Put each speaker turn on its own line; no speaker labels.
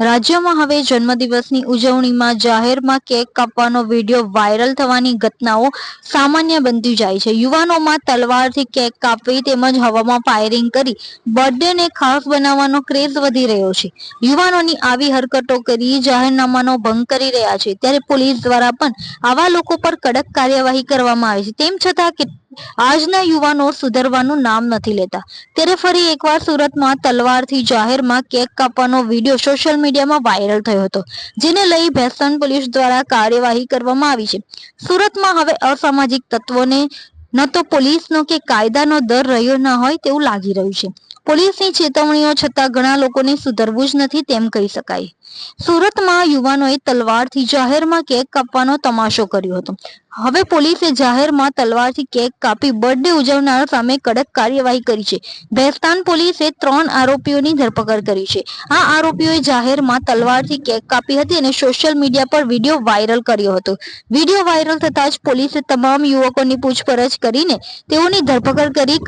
રાજ્યમાં હવે જન્મદિવસની ઉજવણીમાં જાહેરમાં કેક કાપવાનો વીડિયો વાયરલ થવાની ઘટનાઓ સામાન્ય બનતી જાય છે. યુવાનોમાં તલવારથી કેક કાપવી તેમજ હવામાં ફાયરિંગ કરી બર્થડેને ખાસ બનાવવાનો ક્રેઝ વધી રહ્યો છે. યુવાનોની આવી હરકતો કરી જાહેરનામાનો ભંગ કરી રહ્યા છે. ત્યારે પોલીસ દ્વારા પણ આવા લોકો પર કડક કાર્યવાહી કરવામાં આવે છે. તેમ છતાં આજના યુવાનો સુધરવાનું નામ નથી લેતા. ત્યારે ફરી એકવાર સુરતમાં તલવારથી જાહેરમાં કેક કાપવાનો વીડિયો સોશિયલ મીડિયામાં વાયરલ થયો હતો, જેને લઈ ભેસણ પોલીસ દ્વારા કાર્યવાહી કરવામાં આવી છે. સુરતમાં હવે અસામાજિક તત્વોને, ન તો પોલીસનો કે કાયદાનો દર રહ્યો ન હોય તેવું લાગી રહ્યું છે. પોલીસની ચેતવણીઓ છતાં ઘણા લોકોને સુધરવું જ નથી તેમ કહી શકાય. સુરતમાં યુવાનોએ તલવારથી જાહેરમાં કેક કાપવાનો તમાશો કર્યો હતો. હવે પોલીસે જાહેરમાં તલવારથી કેક કાપી બર્થડે ઉજવનાર સામે કડક કાર્યવાહી કરી છે. ભેસ્તાન પોલીસે ત્રણ આરોપીઓની ધરપકડ કરી છે. આ આરોપીઓએ જાહેરમાં તલવારથી કેક કાપી હતી અને સોશિયલ મીડિયા પર વીડિયો વાયરલ કર્યો હતો. વીડિયો વાયરલ થતાં જ પોલીસે તમામ યુવકોની પૂછપરછ કરીને તેઓની ધરપકડ કરી